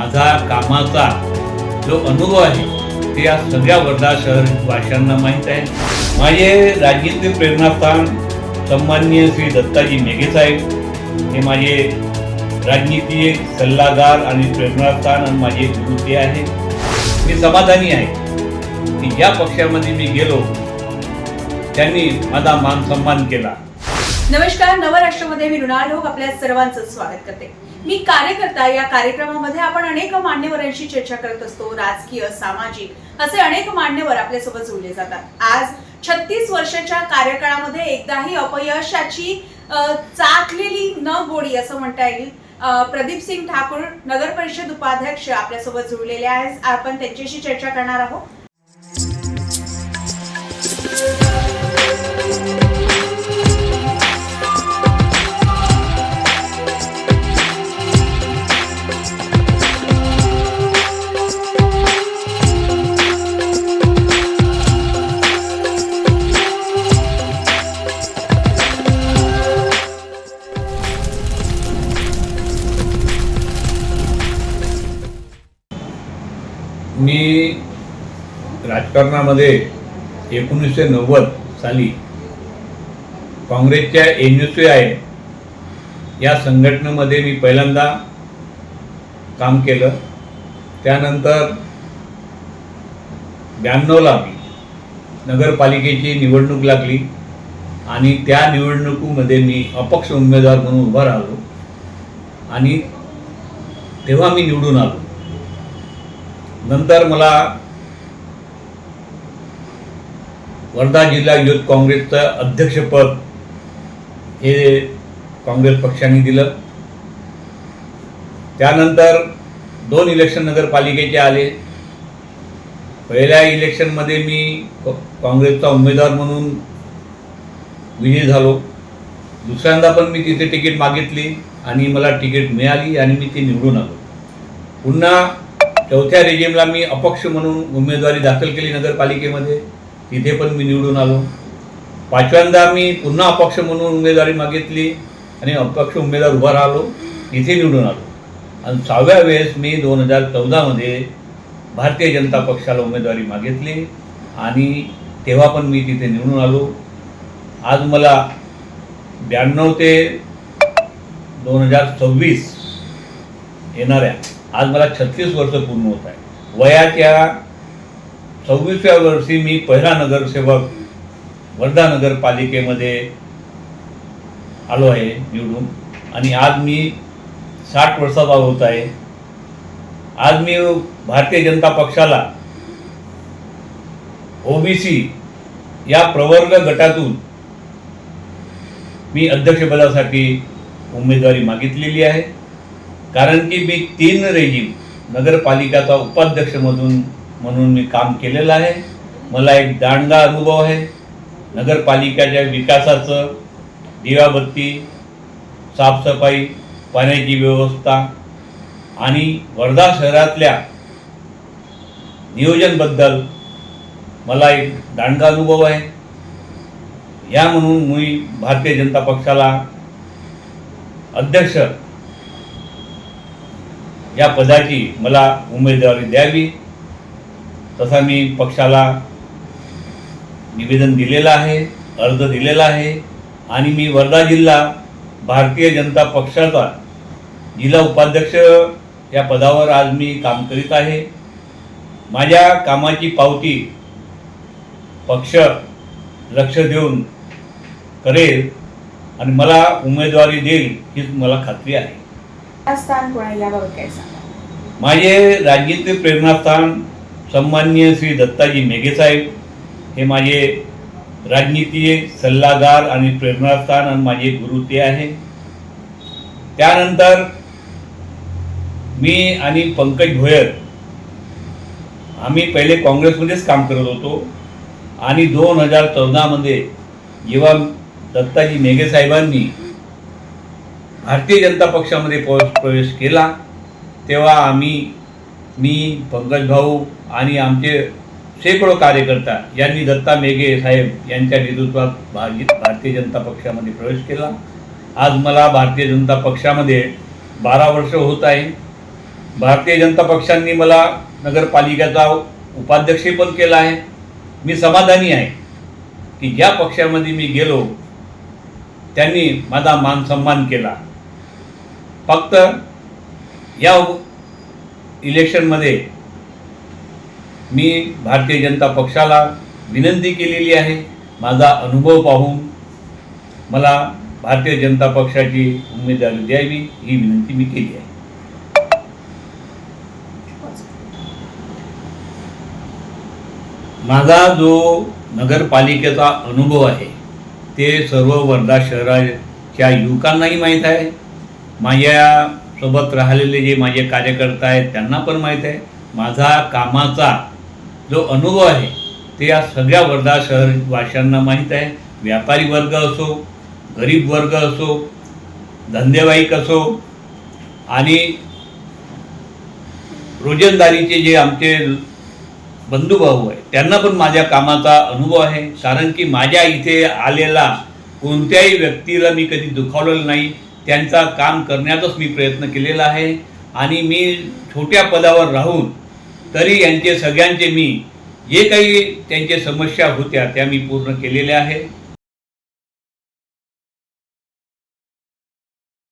माझा कामाचा जो अनुभव आहे ते या सगळ्या वर्धा शहर वाशांना माहीत आहे. माझे राज्यातले प्रेरणास्थान सन्माननीय श्री दत्ताजी मेघे साहेब. हे माझे राजनीतिक सल्लागार आणि प्रेरणास्थान आणि माझे गुरुते आहे. मी समाधानी आहे. की ज्या पक्षामध्ये मी गेलो. त्यांनी माझा मान सन्मान केला. नमस्कार. नवराष्ट्रमध्ये मी मृणाल लोक आपल्या सर्वांचं स्वागत करते. मी कार्यकर्ता या कार्यक्रमामध्ये आपण अनेक मान्यवरांशी चर्चा करत असतो राजकीय सामाजिक असे अनेक मान्यवर आपल्यासोबत जोडले जातात. आज छत्तीस वर्षाच्या कार्यकाळामध्ये एकदाही अपयशाची चाकलेली न गोडी असं म्हणता येईल प्रदीप सिंग ठाकूर नगर परिषद उपाध्यक्ष आपल्यासोबत जुळलेले आहेत. आपण त्यांच्याशी चर्चा करणार आहोत. मी राजकारणामध्ये एकोणीसशे नव्वद साली काँग्रेसच्या एन एस आय या संघटनेमध्ये मी पहिल्यांदा काम केलं. त्यानंतर ब्याण्णवला मी नगरपालिकेची निवडणूक लागली आणि त्या निवडणुकीमध्ये मी अपक्ष उमेदवार म्हणून उभा राहिलो आणि तेव्हा मी निवडून आलो. नंतर मला वर्धा जिल्हा युथ काँग्रेसचं अध्यक्षपद हे काँग्रेस पक्षाने दिलं. त्यानंतर दोन इलेक्शन नगरपालिकेचे आले. पहिल्या इलेक्शनमध्ये मी काँग्रेसचा उमेदवार म्हणून विजयी झालो. दुसऱ्यांदा पण मी तिथे तिकीट मागितली आणि मला तिकीट मिळाली आणि मी ती निवडून आलो. पुन्हा चौथ्या रेजिमला मी अपक्ष म्हणून उमेदवारी दाखल केली नगरपालिकेमध्ये. तिथे पण मी निवडून आलो. पाचव्यांदा मी पुन्हा अपक्ष म्हणून उमेदवारी मागितली आणि अपक्ष उमेदवार उभा राहिलो. तिथे निवडून आलो. आणि सहाव्या वेळेस मी दोन हजार चौदामध्ये भारतीय जनता पक्षाला उमेदवारी मागितली आणि तेव्हा पण मी तिथे निवडून आलो. आज मला ब्याण्णव ते दोन हजार सव्वीस येणाऱ्या आज मला छत्तीस वर्ष पूर्ण होत आहे. वयाच्या सव्वीसव्या वर्षी मी पहिला नगरसेवक वर्धा नगरपालिकेमध्ये आलो आहे निवडून. आणि आज मी साठ वर्षाचा होत आहे. आज मी भारतीय जनता पक्षाला ओबीसी या प्रवर्ग गटातून मी अध्यक्षपदासाठी उमेदवारी मागितलेली आहे. कारण की मी तीन रेजिम नगरपालिकाचा उपाध्यक्ष मधून म्हणून मी काम केलेलं आहे. मला एक दांडगा अनुभव आहे. नगरपालिकेच्या विकासाचं दिवाबत्ती साफसफाई पाण्याची व्यवस्था आणि वर्धा शहरातल्या नियोजनबद्दल मला एक दांडगा अनुभव आहे. या म्हणून मी भारतीय जनता पक्षाला अध्यक्ष या पदाची मला उमेदवारी द्यावी. तसा मी पक्षाला निवेदन दिलेलं आहे अर्ज दिलेला आहे आणि मी वर्धा जिल्हा भारतीय जनता पक्षाचा जिल्हा उपाध्यक्ष या पदावर आज मी काम करीत आहे. माझ्या कामाची पावती पक्ष लक्ष देऊन करेल आणि मला उमेदवारी देईल हीच मला खात्री आहे. प्रेरणास्थान कोण आहे याबाबत काय सांगा माझे राजनीतिक प्रेरणास्थान सन्मान्य श्री दत्ताजी मेघे साहेब हे माझे राजनीतीय सल्लागार आणि प्रेरणास्थान आणि माझे गुरु ते आहे. त्यानंतर मी आणि पंकज भोयर आम्ही पहिले काँग्रेसमध्येच काम करत होतो आणि दोन हजार चौदामध्ये जेव्हा दत्ताजी मेघे साहेबांनी भारतीय जनता पक्षामध्ये प- प्रवेश केला तेव्हा आम्ही मी पंकज भाऊ आणि आमचे शेकडो कार्यकर्ता यांनी दत्ता मेघे साहेब यांच्या नेतृत्वात भाजी भारतीय जनता पक्षामध्ये प्रवेश केला. आज मला भारतीय जनता पक्षामध्ये बारा वर्ष होत आहे. भारतीय जनता पक्षांनी मला नगरपालिकेचा उपाध्यक्ष पण केला आहे. मी समाधानी आहे की ज्या पक्षामध्ये मी गेलो त्यांनी माझा मान सन्मान केला. फक्त या इलेक्शनमध्ये मी भारतीय जनता पक्षाला विनंती केलेली आहे. माझा अनुभव पाहून मला भारतीय जनता पक्षाची उमेदवारी द्यावी ही विनंती मी केली आहे. माझा जो नगरपालिकेचा अनुभव आहे ते सर्व वर्धा शहराच्या युवकांनाही माहीत आहे. माझ्यासोबत राहिलेले जे माझे कार्यकर्ता आहेत त्यांना पण माहीत आहे. माझा कामाचा जो अनुभव आहे ते या सगळ्या वर्धा शहरवाशांना माहीत आहे. व्यापारी वर्ग असो गरीब वर्ग असो धंदेवाईक असो आणि रोजंदारीचे जे आमचे बंधुभाऊ आहे त्यांना पण माझ्या कामाचा अनुभव आहे. कारण की माझ्या इथे आलेला कोणत्याही व्यक्तीला मी कधी दुखावलेलं नाही. त्यांचा काम करण्याचाच मी प्रयत्न केलेला आहे. आणि मी छोट्या पदावर राहून तरी यांचे सगळ्यांचे मी जे काही त्यांच्या समस्या होत्या त्या मी पूर्ण केलेल्या आहे